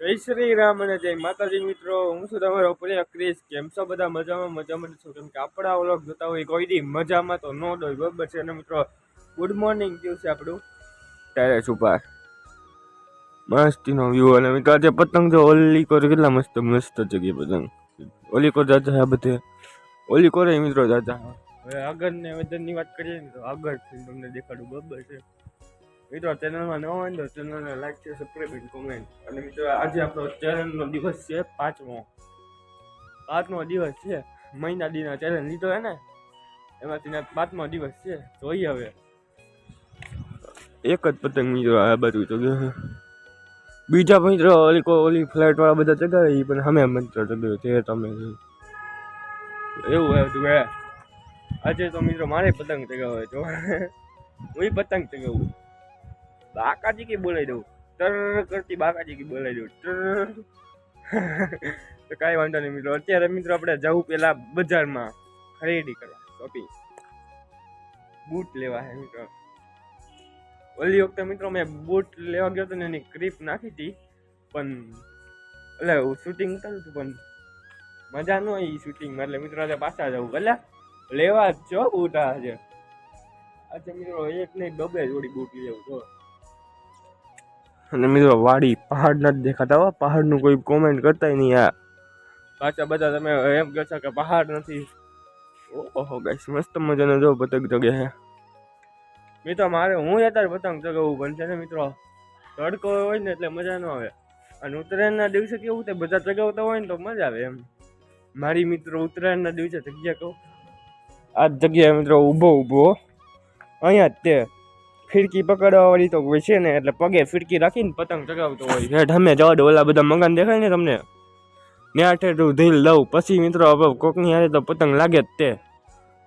જય શ્રી રામ અને જય માતાજી મિત્રો. હું છું તમારો પ્રિય ક્રિસ. કેમ છો બધા? મજામાં મજામાં છો. કેમ કે આપણા ઓલોક જોતા હોય કોઈ દી મજામાં તો ન ડોય બરાબર છે અને મિત્રો? ગુડ મોર્નિંગ દિવસે આપણું? ટેરેસ ઉપર મસ્તીનો વ્યૂ અને મિત્રો આજે પતંગ જો ઓલી કોર કેટલા મસ્ત મસ્ત જગ્યાએ પતંગ. ઓલી કોર જાજા આ બધે. ઓલી કોરે મિત્રો જાજા. હવે આગળ ને વેધરની વાત કરીએ ને તો આગળ તમને દેખાડું. બરાબર છે. મિત્રો ચેનલમાં ન હોય તો ચેનલને લાઈક છે સબસ્ક્રાઈબ અને કોમેન્ટ અને મિત્રો, આજે આપણો ચેનલનો દિવસ છે પાંચમો. પાંચમો દિવસ છે મહિના દીના ચેનલ લીધો હે ને? એમાંથી પાંચમો દિવસ છે. જોઈએ હવે. એક જ પતંગ મિત્રો આ બાજુ તો બીજા મિત્રો, ઓલી કો ઓલી ફ્લાઇટવાળા બધા ચગાવે એ પણ અમે મંત્ર ચગાવ્યો તે તમે એવું હે તું હે. આજે તો મિત્રો મારે પતંગ ચગાવે જો હું. પતંગ ચગાવું બાકાજી કે બોલાવી દઉં? ટર કરતી બાકાજી કી બોલાવી દઉં? ટર તો કાંઈ વાંધો નહીં મિત્રો. અત્યારે મિત્રો આપણે જવું પેલા બજારમાં ખરીદી કરવા શોપિંગ બૂટ લેવા હે મિત્રો. ઓલી વખતે મિત્રો મેં બૂટ લેવા ગયો હતો ને એની ક્રીપ નાખી હતી. પણ એટલે શૂટિંગ ઉતાર્યું હતું, પણ મજા ન આવી શૂટિંગમાં એટલે મિત્રો આજે પાછા જવું. એટલે લેવા જ છો બૂટ આજે. આજે મિત્રો એક નહીં, બબે જોડી બૂટ લેવું તો અને મિત્રો, વાડી પહાડ નથી દેખાતા હો. પહાડનું કોઈ કોમેન્ટ કરતા નહીં આ. પાછા બધા તમે એમ કહો છો કે પહાડ નથી. ઓહો ગાઈસ મસ્ત મજાનો જો પતંગ ચગે છે. મિત્રો, મારે હું અત્યારે પતંગ ચગાવવું છે ને, મિત્રો? તડકો હોય ને એટલે મજા ન આવે. અને ઉત્તરાયણના દિવસે કેવું થાય, બધા ચગાવતા હોય ને તો મજા આવે એમ. મારી મિત્રો, ઉત્તરાયણના દિવસે જગ્યા કહું. આ જગ્યાએ મિત્રો ઊભો ઊભો અહીંયા જ તે ફિરકી પકડવાવાળી તો કોઈ છે ને, એટલે પગે ફિરકી રાખીને પતંગ ચગાવતો હોય. અમે જવા દો ઓલા બધા મકાન દેખાય ને તમને? ત્યાં ઠેઠું ધીલ લઉં પછી મિત્રો, હવે કોકની હારે તો પતંગ લાગે જ તે.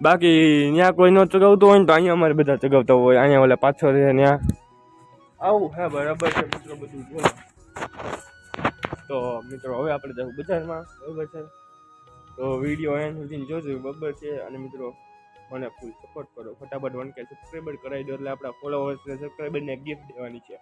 બાકી ત્યાં કોઈ ન ચગાવતું હોય ને તો અહીંયા અમારે બધા ચગાવતા હોય. અહીંયા ઓલા પાછો રહે ત્યાં આવું, હા, બરાબર છે મિત્રો બધું જો તો મિત્રો, હવે આપણે જવું બજારમાં. બરાબર છે. તો વીડિયો એન્ડ સુધી જોજો, બરાબર છે. અને મિત્રો મને ફૂલ સપોર્ટ કરો. ફટાફટ વન કે સબસ્ક્રાઈબર કરાવી દો એટલે આપણા ફોલોવર્સને સબસ્ક્રાઈબરને ગિફ્ટ દેવાની છે.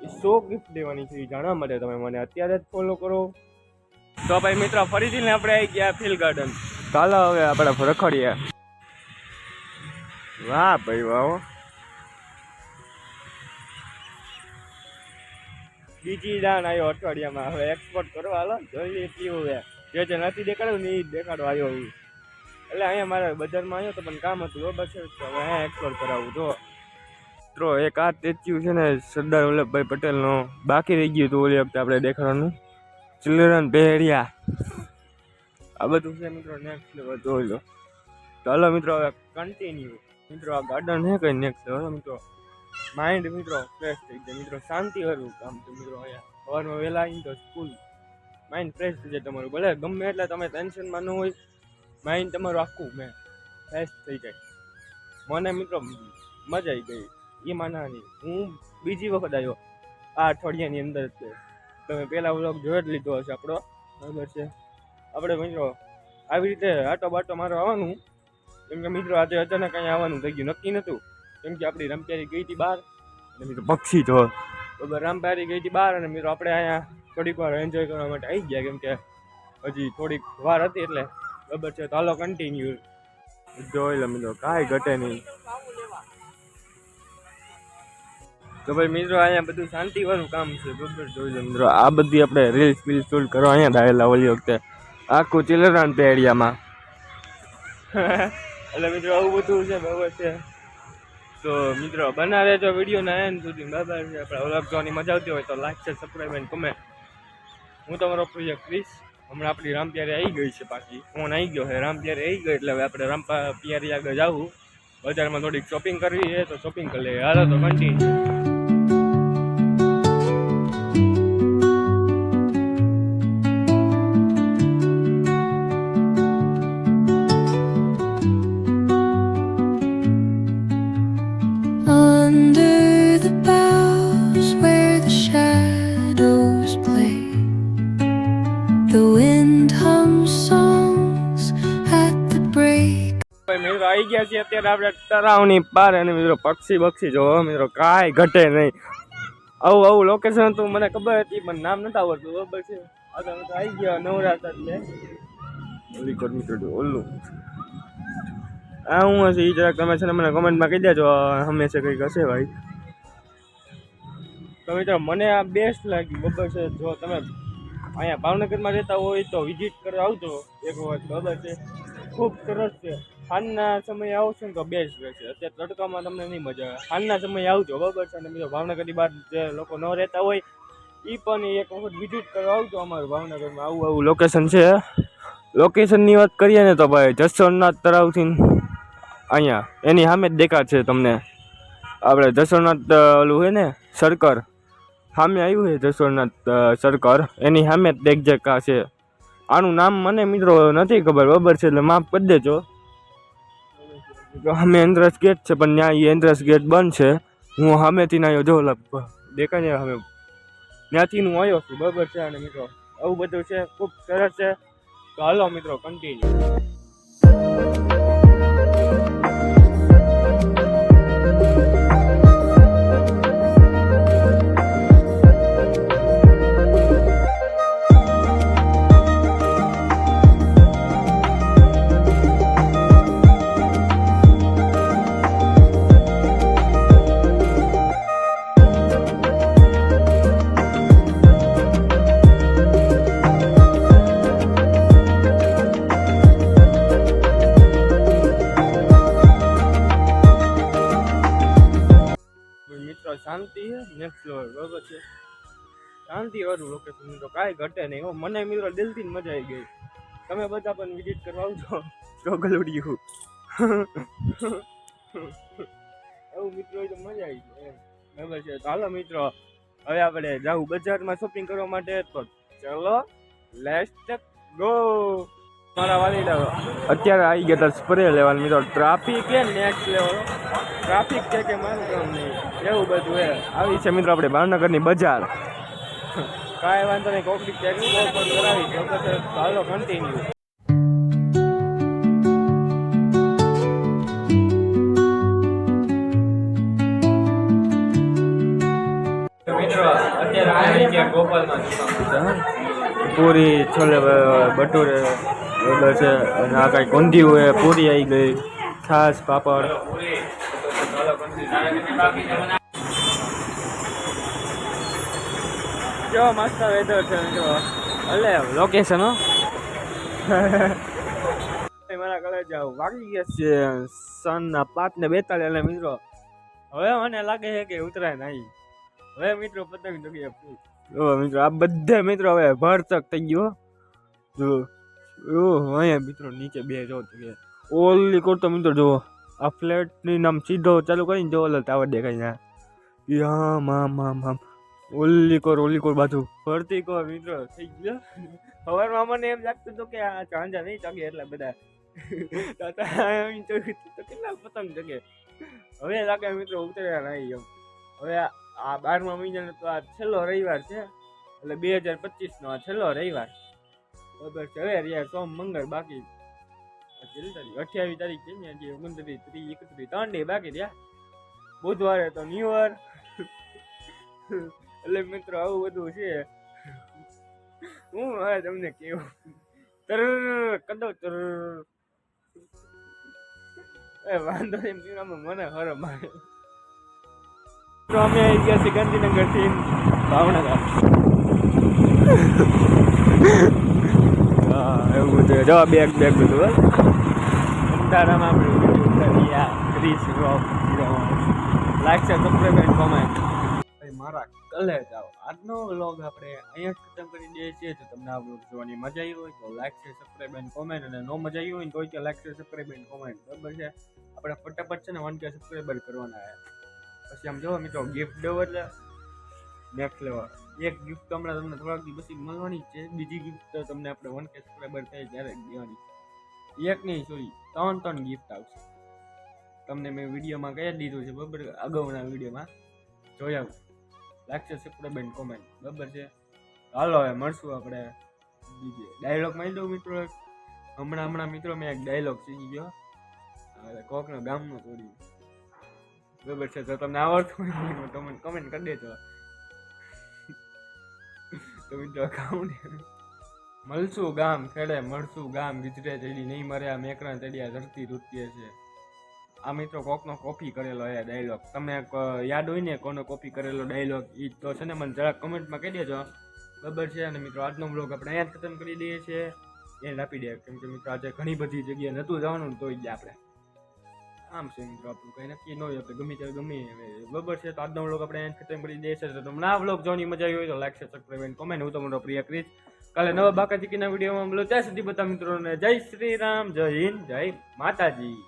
એ સો ગિફ્ટ દેવાની છે, એ જાણવા માટે તમે મને અત્યારે જ ફોલો કરો. તો ભાઈ મિત્રો, ફરીથી ને આપણે આવી ગયા ફિલ ગાર્ડન ચાલો હવે આપણે રખડીએ. વાહ ભાઈ, વાહ બીજી દાન આવ્યો અઠવાડિયામાં. હવે એક્સપોર્ટ કરવા હાલો જોઈએ કેવું હવે. જે જે નથી દેખાડ્યું ને એ દેખાડવા આવ્યો હું. એટલે અહીંયા મારે બજારમાં આવ્યો તો પણ કામ હતું બસ છે. તો હવે અહીંયા એક્સપ્લોર કરાવું તો મિત્રો એક આ સ્ટેચ્યુ છે ને, સરદાર વલ્લભભાઈ પટેલનો. બાકી રહી ગયું હતું ઓલી વખતે આપણે દેખાડવાનું. ચિલ્ડ્રન પહેર્યા આ બધું છે મિત્રો નેક્સ્ટ લેવલ જોઈ લો. ચાલો મિત્રો, હવે કન્ટિન્યુ મિત્રો, આ ગાર્ડન છે કઈ નેક્સ્ટ લેવલ મિત્રો? માઇન્ડ મિત્રો ફ્રેશ થઈ જાય મિત્રો, શાંતિ વાળું કામ છે, મિત્રો, અહીંયા. સવારમાં વહેલા આવીને તો સ્કૂલ માઇન્ડ ફ્રેશ થઈ જાય તમારું, ભલે ગમે એટલે તમે ટેન્શનમાં ન હોય. માઇન્ડ તમારું આખું મેં. ફ્રેશ થઈ જાય. મને મિત્રો મજા આવી ગઈ. એ માનાની. હું બીજી વખત આવ્યો. આ અઠવાડિયાની અંદર જ તમે પહેલાં વ્લોગ જોઈ જ લીધો હશે આપણો. બરાબર છે. આપણે મિત્રો આવી રીતે આટો બાટો મારો આવવાનું. કેમ કે મિત્રો આજે અચાનક અહીંયા આવવાનું થઈ ગયું. નક્કી નહોતું. કેમ કે આપણી રામપ્યારી ગઈ હતી બહાર. અને મિત્રો પક્ષી જો બરાબર રામપ્યારી ગઈ હતી બહાર. અને મિત્રો આપણે અહીંયા થોડીક વાર એન્જોય કરવા માટે આવી ગયા. કેમ કે હજી થોડીક વાર હતી એટલે બરાબર છે? તો કન્ટિન્યુ જોઈ લો મિત્રો, કાંઈ ઘટે નહીં. તો ભાઈ મિત્રો, અહીંયા બધું શાંતિ વાળું કામ છે, બરાબર? જોઈ લો મિત્રો, આ બધી આપણે રીલ્સ બીલ્સ શૂટ કરવા અહીંયા આવેલા ઓલી વખતે. આખું ચિલરાન એરિયામાં. એટલે મિત્રો, આવું બધું છે, બરાબર છે. તો મિત્રો બના રહેજો વિડીયોના એન્ડ સુધી. બરાબર છે, આપણે ઓળખ જોવાની મજા આવતી હોય તો લાઈક છે સબસ્ક્રાઈબ એન્ડ કમેન્ટ હું તમારો પ્રિય ક્રિસ હમણાં આપણી રામ પ્યારે આવી ગઈ છે પાછી. ફોન આવી ગયો છે. રામ પ્યારે આવી ગઈ એટલે હવે આપણે રામ પ્યારી આગળ જવું. બજારમાં થોડીક શોપિંગ કરવી છે તો શોપિંગ કરી લઈએ. હાલો તો કન્ટિન્યુ Under the boughs આવી ગયા છીએ અત્યારે આપણે તરાવની પાર અને મિત્રો પક્ષી બક્ષી જોવો મિત્રો કાંઈ ઘટે નહીં. આવું આવું લોકેશન હતું મને ખબર હતી પણ નામ નથી આવડતું બરાબર છે? તો આવી ગયા નવરાત્ર એટલે. ઓલી ઓલું. આ હું હશે એ જરાક તમે છે ને મને કમેન્ટમાં કહી દેજો હંમેશા કંઈક હશે ભાઈ. તો મિત્રો મને આ બેસ્ટ લાગ્યું બબર છે? જો તમે અહીંયા ભાવનગરમાં રહેતા હોય તો વિઝિટ કરવા આવજો એક વખત બબર છે? ખૂબ સરસ છે. હાલના સમયે આવશો ને તો બેસ્ટ રહેશે અત્યારે તડકામાં તમને નહીં મજા આવે. હાલના સમયે આવજો બરાબર છે? અને બીજો ભાવનગરની બહાર જે લોકો ન રહેતા હોય એ પણ એક વખત વિઝિટ કરવા આવજો અમારું ભાવનગરમાં. આવું આવું લોકેશન છે. લોકેશનની વાત કરીએ ને તો ભાઈ, જસોરનાથ તળાવથી અહીંયા, એની સામે જ દેખાશે તમને. આપણે જસોરનાથ ઓલું હોય ને, સરકર. સામે આવ્યું છે જસોરનાથ સરકર. એની સામે જ દેખ છે. આનું નામ મને મિત્રો નથી ખબર બરાબર છે એટલે માફ કરી દેજો. સામે એન્ટ્રન્સ ગેટ છે, પણ ત્યાં એ એન્ટ્રન્સ ગેટ બંધ છે. હું સામેથી ના આવ્યો જો દેખાય ને હવે. ત્યાંથી હું આવ્યો છું બરાબર છે અને મિત્રો, આવું બધું છે, ખૂબ સરસ છે. તો હાલો મિત્રો કન્ટિન્યુ મિત્રો, શાંતિ છે નેક્સ્ટ ફ્લોર બરોબર છે. શાંતિ વાળું લોકેશન મિત્રો, કાંઈ ઘટે નહીં હો. મને મિત્રો દિલથી મજા આવી ગઈ. તમે બધા પણ વિઝિટ કરવા આવજો. સ્ટ્રગલ ઉડ્યું એવું મિત્રો તો મજા આવી જાય બરાબર છે. ચાલો મિત્રો, હવે આપણે જાવું બજારમાં શોપિંગ કરવા માટે. તો ચલો લેટ્સ ગો મારા વાલીડા અત્યારે આવી ગયા હતા સ્પ્રે લેવાનું. મિત્રો ટ્રાફિક કે નેક્સ્ટ લેવલ ટ્રાફિક છે કે મારું કામ નહીં. એવું બધું એ આવી છે મિત્રો આપણે ભાવનગરની બજાર. કાંઈ વાંધો નહીં કોકડી પણ કરાવી. તો ચાલો કન્ટિન્યુ મિત્રો અત્યારે આવી ગયા ગોપાલમાં પૂરી છોલે ભટુરે બરાબર છે અને આ કાંઈ કોંધી હોય પૂરી આવી ગઈ છાશ પાપડ. જો મસ્ત વેધર છે જો. અલે લોકેશન હો. મારા ઘરે જાવ વાગી ગયા છે સનના પાંચ ને બેતાલીસ એટલે મિત્રો હવે મને લાગે છે કે ઉતરાય નહીં. હવે મિત્રો પતંગ જગ્યાએ મિત્રો આ બધા મિત્રો હવે ભરતક થઈ ગયો જો. ઓહ, અહીંયા મિત્રો નીચે બે જો ઓલી કોર તો મિત્રો જુઓ. આ ફ્લેટની નામ સીધો ચાલુ કરીને જો ઓલો ટાવર દેખાય ના યામ આમ આમ આમ ઓલી કોર ઓલી કોર બાજુ. ફરતી કોર મિત્રો, થઈ ગયો. સવારમાં મને એમ લાગતું હતું કે આ ચાંજા નહીં ચગે એટલા બધા. કેટલા પતંગ જગે. હવે લાગે મિત્રો ઉતર્યા નહીં એમ. હવે આ બારમા મહિનાનો તો આ છેલ્લો રવિવાર છે. એટલે બે હજાર પચીસનો આ છેલ્લો રવિવાર. બરાબર હવે યાર સોમ મંગળ બાકી. અઠ્યાવીસ તારીખ છે ને હજી ઓગણત્રીસ, ત્રીસ, એકત્રીસ, ત્રણ ડે બાકી રહ્યા. બુધવારે તો ન્યુ યર એટલે મિત્રો આવું બધું છે. હું હવે તમને કેવું? તર કદો તર એ વાંધો નહીં મિત્રો મને હરો મારે તો અમે આવી ગયા છીએ ગાંધીનગરથી ભાવનગર. છે. જો બેગ બેગ બધું લાઈક છે સબસ્ક્રાઈબ કોમેન્ટ ભાઈ મારા કલે જાઓ આજનો વ્લોગ આપણે અહીંયા ખતમ કરી દઈએ છીએ. તો તમને આ વ્લોગ જોવાની મજા આવી હોય તો લાઈક છે સબસ્ક્રાઈબ એન્ડ કોમેન્ટ અને નો મજા આવી હોય ને તો કે લાઈક છે સબસ્ક્રાઈબ એન્ડ કોમેન્ટ બરાબર છે? આપણે ફટાફટ છે ને વન કે સબસ્ક્રાઈબર કરવાના છે. પછી આમ જો મિત્રો ગિફ્ટ દેવો એટલે નેક્સ્ટ લેવલ એક ગિફ્ટ હમણાં તમને થોડાક દિવસ પછી મળવાની છે. બીજી ગિફ્ટ તો તમને આપણે વન કે સબસ્ક્રાઈબર થાય ત્યારે દેવાની એક નહીં સોરી ત્રણ ત્રણ ગિફ્ટ આવશે. તમને મેં વિડીયોમાં કહી દીધું છે, બરાબર? અગાઉના વિડીયોમાં. જોયા લાઈક છે સબસ્ક્રાઈબ કોમેન્ટ બરાબર છે? હાલો, હવે મળશું આપણે બીજે. ડાયલોગ મારી દઉં મિત્રો. હમણાં હમણાં મિત્રો મેં એક ડાયલોગ શીખી ગયો. હવે કોકનો ગામનો તોડી બરાબર છે? તો તમને આવડતું હોય કમેન્ટ કમેન્ટ કરી દેજો. તો મિત્રો અકાઉન્ટ મળશું ગામ, ખેડે, મળશું ગામ ગીજરે ચડી નહીં મર્યા મેકરા ચડ્યા ધરતી રૂત્ય છે. આ મિત્રો કોકનો કોપી કરેલો એ ડાયલોગ તમે યાદ હોય ને કોનો કોપી કરેલો ડાયલોગ એ તો છે ને મને જરાક કમેન્ટમાં કહી દેજો. બરાબર છે અને મિત્રો આજનો બ્લોગ આપણે અહીંયા જ ખતમ કરી દઈએ છીએ. એ આપી દે, કેમ કે મિત્રો આજે ઘણી બધી જગ્યાએ નહોતું જવાનું તોય જ આપણે. આમ છે મિત્રો કંઈ નક્કી ન હોય, આપણે ગમે ત્યારે ગમે હવે બરાબર છે, તો આજનો વ્લોગ આપણે એન્ડ ખતમ કરી દઈએ તો તમને આ વ્લોગ જોવાની મજા આવી હોય તો લાઈક સબસ્ક્રાઈબ એન્ડ કોમેન્ટ હું તમારો પ્રિય કરીશ કાલે નવા બાકાજીકીના વિડીયોમાં મળો. ત્યાં સુધી બધા મિત્રોને જય શ્રી રામ, જય હિન્દ, જય માતાજી.